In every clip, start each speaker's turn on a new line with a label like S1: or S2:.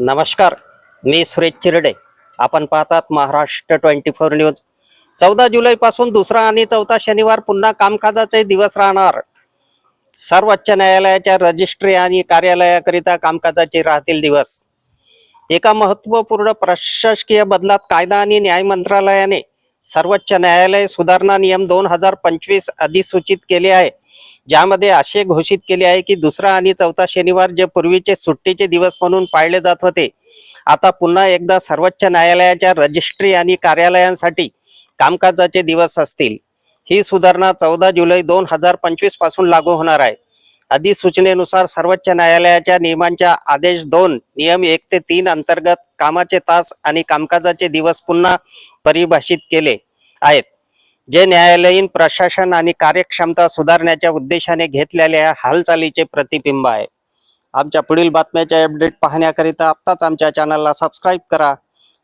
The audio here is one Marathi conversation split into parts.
S1: नमस्कार मी सुरेश चिरडे. आपण पाहतात महाराष्ट्र ट्वेंटी फोर न्यूज. चौदा जुलैपासून दुसरा आणि चौथा शनिवार पुन्हा कामकाजाचे दिवस राहणार. सर्वोच्च न्यायालयाच्या रजिस्ट्री आणि कार्यालयाकरिता कामकाजाचे राहतील दिवस. एका महत्त्वपूर्ण प्रशासकीय बदलात कायदा आणि न्याय मंत्रालयाने सर्वोच्च न्यायालय सुधारणा नियम दोन हजार पंचवीस अधिसूचित केले आहे. ज्यामध्ये असे घोषित केले आहे की दुसरा आणि चौथा शनिवार जे पूर्वीचे सुट्टीचे दिवस म्हणून पाळले जात होते आता पुन्हा एकदा सर्वोच्च न्यायालयाच्या रजिस्ट्री आणि कार्यालयांसाठी कामकाजाचे दिवस असतील. ही सुधारणा चौदा जुलै दोन हजार पंचवीसपासून लागू होणार आहे. अधिसूचनेनुसार सर्वोच्च न्यायालयाच्या नियमांच्या आदेश दोन नियम एक ते तीन अंतर्गत कामाचे तास आणि कामकाजाचे दिवस पुन्हा परिभाषित केले आहेत. जे न्यायालयीन प्रशासन आणि कार्यक्षमता सुधारण्याच्या उद्देशाने घेतलेल्या हालचालीचे प्रतिबिंब आहे. आमच्या पुढील बातम्याचे अपडेट पाहण्याकरिता आत्ताच आमच्या चॅनलला सबस्क्राईब करा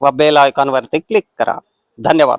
S1: व बेल आयकॉनवरती क्लिक करा. धन्यवाद.